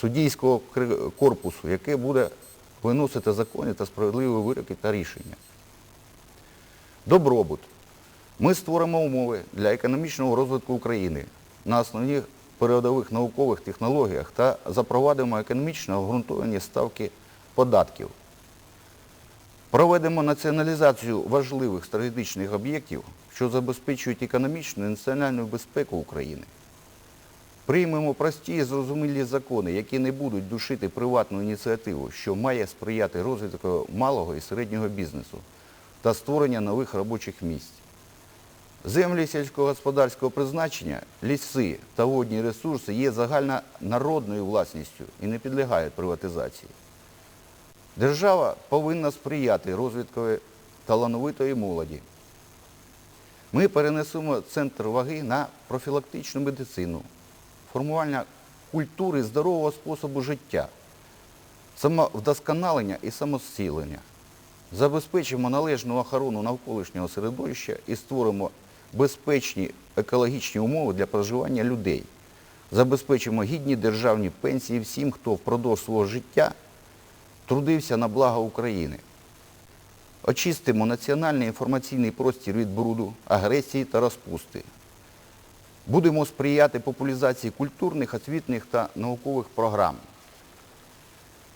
суддійського корпусу, яке буде виносити закони та справедливі вироки та рішення. Добробут. Ми створимо умови для економічного розвитку України на основних передових наукових технологіях та запровадимо економічно обґрунтовані ставки податків. Проведемо націоналізацію важливих стратегічних об'єктів, що забезпечують економічну і національну безпеку України. Приймемо прості і зрозумілі закони, які не будуть душити приватну ініціативу, що має сприяти розвитку малого і середнього бізнесу та створення нових робочих місць. Землі сільськогосподарського призначення, ліси та водні ресурси є загальнонародною власністю і не підлягають приватизації. Держава повинна сприяти розвитку талановитої молоді. Ми перенесемо центр ваги на профілактичну медицину, формування культури здорового способу життя, самовдосконалення і самосілення. Забезпечимо належну охорону навколишнього середовища і створимо безпечні екологічні умови для проживання людей. Забезпечимо гідні державні пенсії всім, хто впродовж свого життя трудився на благо України. Очистимо національний інформаційний простір від бруду, агресії та розпусти. Будемо сприяти популяризації культурних, освітних та наукових програм.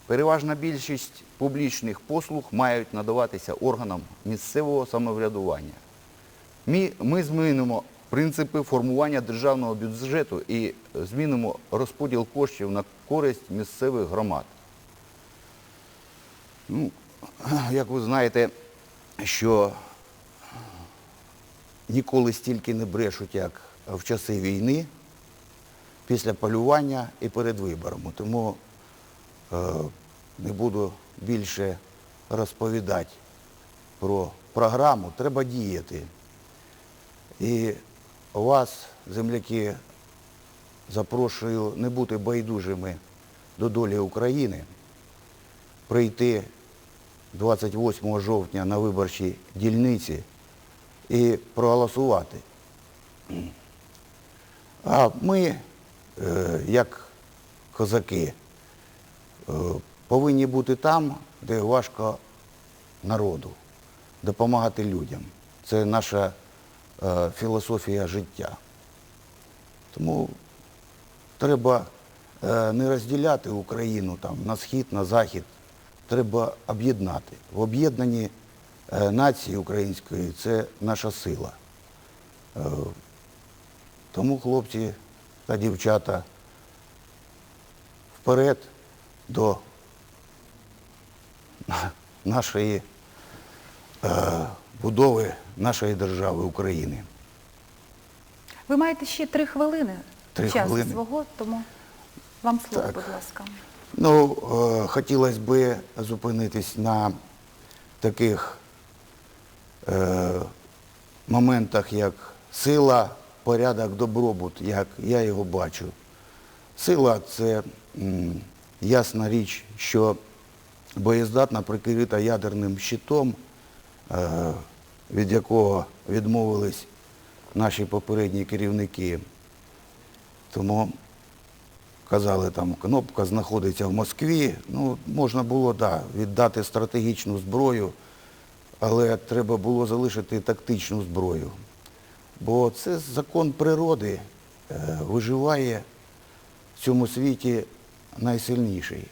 Переважна більшість публічних послуг мають надаватися органам місцевого самоврядування. Ми, ми змінимо принципи формування державного бюджету і змінимо розподіл коштів на користь місцевих громад. Ну, як ви знаєте, що ніколи стільки не брешуть, як в часи війни, після полювання і перед виборами. Тому е, не буду більше розповідати про програму. Треба діяти. І вас, земляки, запрошую не бути байдужими до долі України, прийти 28 жовтня на виборчі дільниці і проголосувати. А ми, е, як козаки, е, повинні бути там, де важко народу, допомагати людям. Це наша е, філософія життя. Тому треба не розділяти Україну там, на схід, на захід. Треба об'єднати. В об'єднанні нації української це наша сила. Тому, хлопці та дівчата, вперед до нашої е, будови нашої держави України. Ви маєте ще три хвилини Три часу хвилини. свого, тому вам слово, Так. будь ласка. Ну, е, хотілося б зупинитись на таких е, моментах, як сила, порядок, добробут, як я його бачу. Сила це ясна річ, що боєздатна прикрита ядерним щитом, е, від якого відмовились наші попередні керівники. Тому казали, там кнопка знаходиться в Москві. Ну, можна було, да, віддати стратегічну зброю, але треба було залишити тактичну зброю. Бо це закон природи е, виживає в цьому світі найсильніший.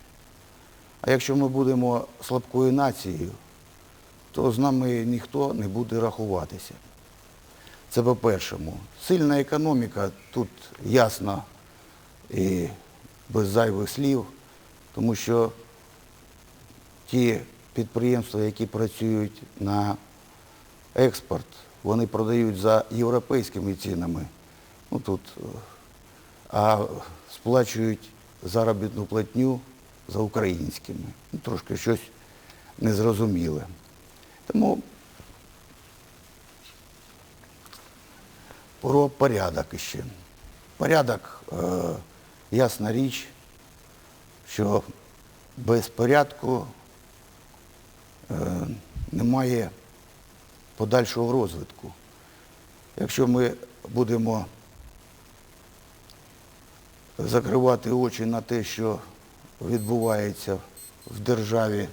А якщо ми будемо слабкою нацією, то з нами ніхто не буде рахуватися. Це по-першому. Сильна економіка тут ясно і без зайвих слів, тому що ті підприємства, які працюють на експорт, вони продають за європейськими цінами, ну тут, е, а сплачують заробітну платню за українськими. Ну, трошки щось незрозуміле. Тому про порядок іще. Порядок, е, ясна річ, що без порядку е, немає подальшого розвитку. Якщо ми будемо закривати очі на те, що відбувається в державі,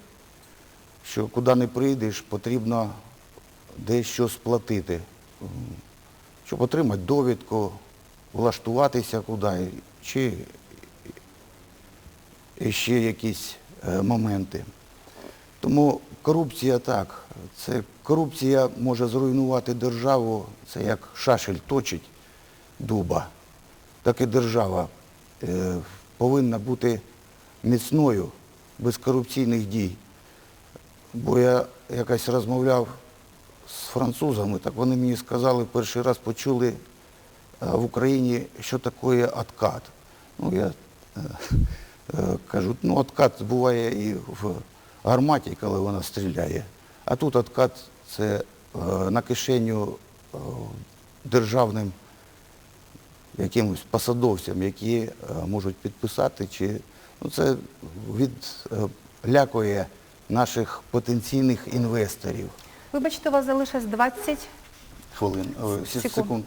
що куди не прийдеш, потрібно дещо сплатити, щоб отримати довідку, влаштуватися куди, чи ще якісь е, моменти. Тому корупція так. Це корупція може зруйнувати державу, це як шашель точить дуба. Так і держава е, повинна бути міцною, без корупційних дій. Бо я якось розмовляв з французами, так вони мені сказали, перший раз почули е, в Україні, що таке откат. Ну, я е, е, кажу, ну откат буває і в гарматі, коли вона стріляє. А тут откат це е, на кишеню е, державним якимось посадовцям, які е, можуть підписати, чи ну, це відлякує наших потенційних інвесторів. Вибачте, у вас залишилось 20. Хвилин, е, Секунд. секунд.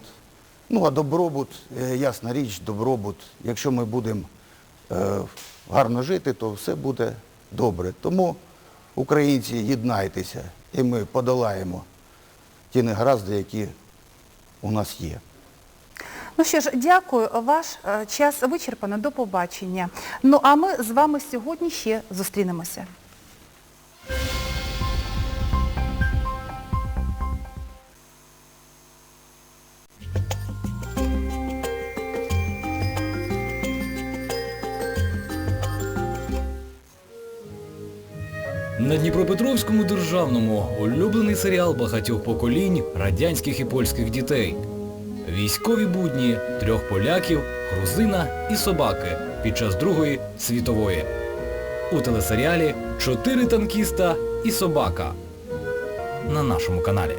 Ну, а добробут, е, ясна річ, добробут. Якщо ми будемо е, гарно жити, то все буде добре. Тому, українці, єднайтеся, і ми подолаємо ті негаразди, які у нас є. Ну що ж, дякую. Ваш е, час вичерпано. До побачення. Ну а ми з вами сьогодні ще зустрінемося. На Дніпропетровському державному улюблений серіал багатьох поколінь радянських і польських дітей. Військові будні трьох поляків, грузина і собаки під час Другої світової. У телесеріалі Чотири танкіста і собака на нашому каналі.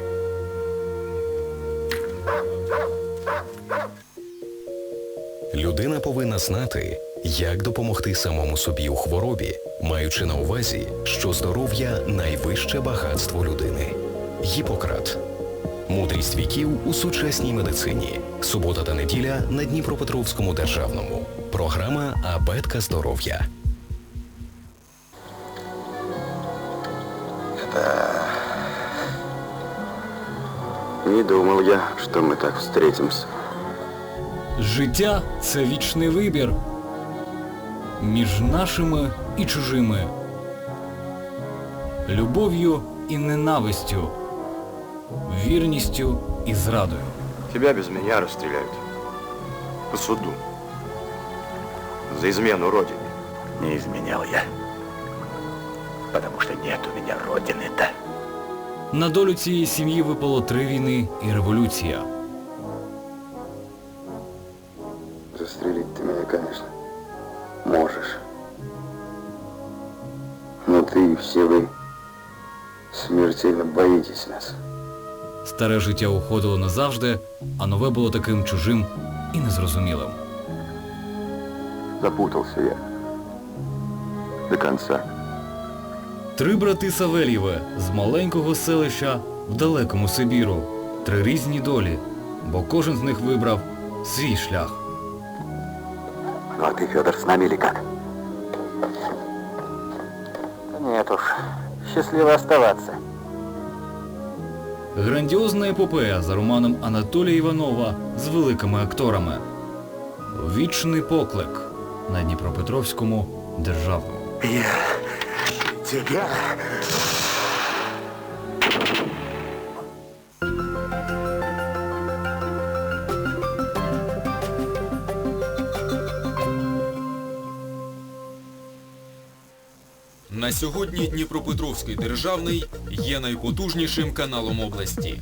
Людина повинна знати, як допомогти самому собі у хворобі, маючи на увазі, що здоров'я найвище багатство людини. Гіппократ. Мудрість віків у сучасній медицині. Субота та неділя на Дніпропетровському державному. Програма Абетка здоров'я. Не думал я, что мы так встретимся. Життя це вічний вибір між нашими і чужими, любов'ю і ненавистю, вірністю і зрадою. Тебя без меня расстреляют. По суду. За измену Родине. Не изменял я. Потому что нет у меня родины-то. На долю цієї сім'ї випало три війни і революція. Застрелить ты меня, конечно, можешь. Но ты и все вы смертельно боитесь нас. Старе життя уходило назавжди, а нове було таким чужим і незрозумілим. Запутался я. До конца. Три брати Савельєви з маленького селища в далекому Сибіру. Три різні долі, бо кожен з них вибрав свій шлях. Ну а ты, Федор, с нами или как? Нет уж. Счастливо оставаться. Грандіозна епопея за романом Анатолія Іванова з великими акторами. Вічний поклик на Дніпропетровському державному. Тебя? Сьогодні Дніпропетровський державний є найпотужнішим каналом області.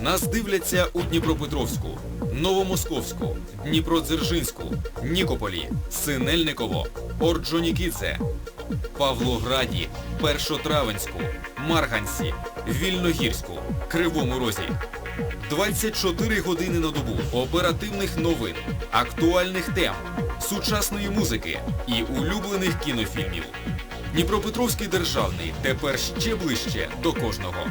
Нас дивляться у Дніпропетровську, Новомосковську, Дніпродзержинську, Нікополі, Синельниково, Орджонікідзе, Павлограді, Першотравенську, Марганці, Вільногірську, Кривому Розі. 24 години на добу оперативних новин, актуальних тем, сучасної музики і улюблених кінофільмів. Дніпропетровський державний тепер ще ближче до кожного.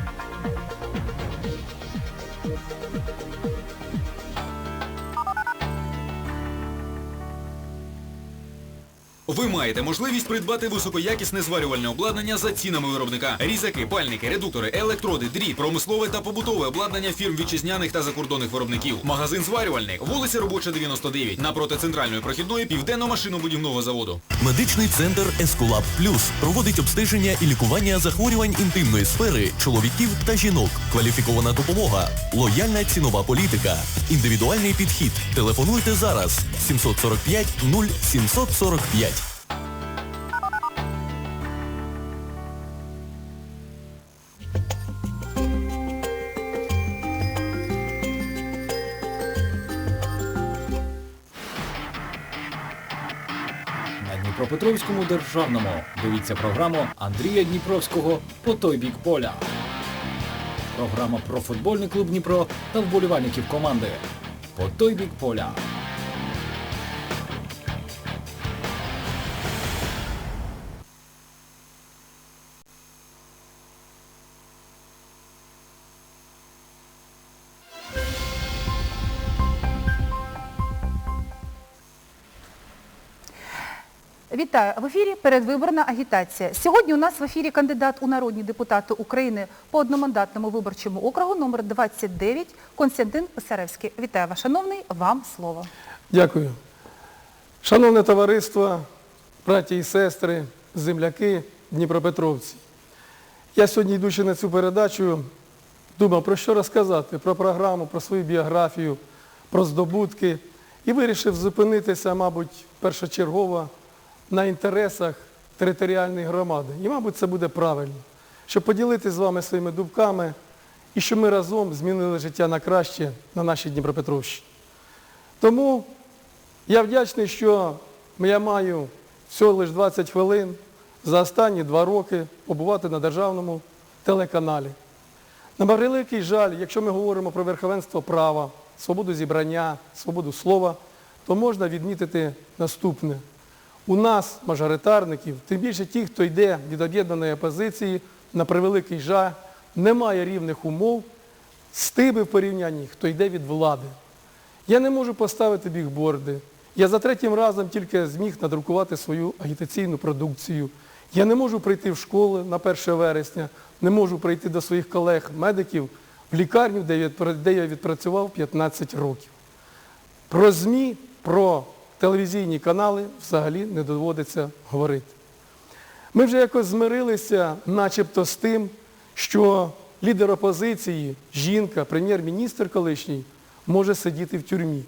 Ви маєте можливість придбати високоякісне зварювальне обладнання за цінами виробника. Різаки, пальники, редуктори, електроди, дріт, промислове та побутове обладнання фірм вітчизняних та закордонних виробників. Магазин зварювальник. Вулиця Робоча 99. Напроти центральної прохідної південного машинобудівного заводу. Медичний центр Ескулап Плюс проводить обстеження і лікування захворювань інтимної сфери чоловіків та жінок. Кваліфікована допомога, лояльна цінова політика, індивідуальний підхід. Телефонуйте зараз 745 0745. Дніпропетровському державному дивіться програму Андрія Дніпровського по той бік поля. Програма про футбольний клуб Дніпро та вболівальників команди. По той бік поля. Вітаю в ефірі передвиборна агітація. Сьогодні у нас в ефірі кандидат у народні депутати України по одномандатному виборчому округу номер 29 Константин Писаревський. Вітаю вас, шановний, вам слово. Дякую. Шановне товариство, браті і сестри, земляки, дніпропетровці. Я сьогодні, йдучи на цю передачу, думав, про що розказати, про програму, про свою біографію, про здобутки. І вирішив зупинитися, мабуть, першочергово на інтересах територіальної громади. І, мабуть, це буде правильно, щоб поділитися з вами своїми думками і щоб ми разом змінили життя на краще на нашій Дніпропетровщині. Тому я вдячний, що я маю всього лише 20 хвилин за останні два роки побувати на державному телеканалі. На превеликий жаль, якщо ми говоримо про верховенство права, свободу зібрання, свободу слова, то можна відмітити наступне. У нас, мажоритарників, тим більше ті, хто йде від об'єднаної опозиції, на превеликий жаль, немає рівних умов з тими в порівнянні, хто йде від влади. Я не можу поставити бігборди. Я за третім разом тільки зміг надрукувати свою агітаційну продукцію. Я не можу прийти в школи на 1 вересня, не можу прийти до своїх колег-медиків в лікарню, де я відпрацював 15 років. Про ЗМІ, про телевізійні канали взагалі не доводиться говорити. Ми вже якось змирилися начебто з тим, що лідер опозиції, жінка, прем'єр-міністр колишній, може сидіти в тюрмі.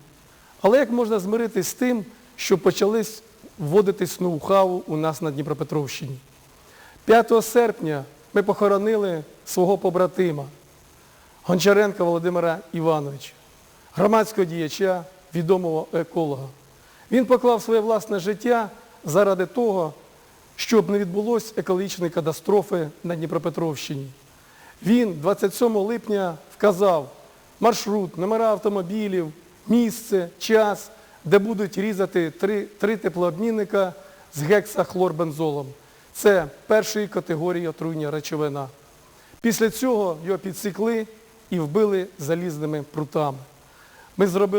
Але як можна змиритись з тим, що почались вводитись ноу-хау у нас на Дніпропетровщині? 5 серпня ми похоронили свого побратима Гончаренка Володимира Івановича, громадського діяча, відомого еколога. Він поклав своє власне життя заради того, щоб не відбулося екологічної катастрофи на Дніпропетровщині. Він 27 липня вказав маршрут, номера автомобілів, місце, час, де будуть різати три, три теплообмінника з гексахлорбензолом. Це першої категорії отруйня речовина. Після цього його підсікли і вбили залізними прутами. Ми зробили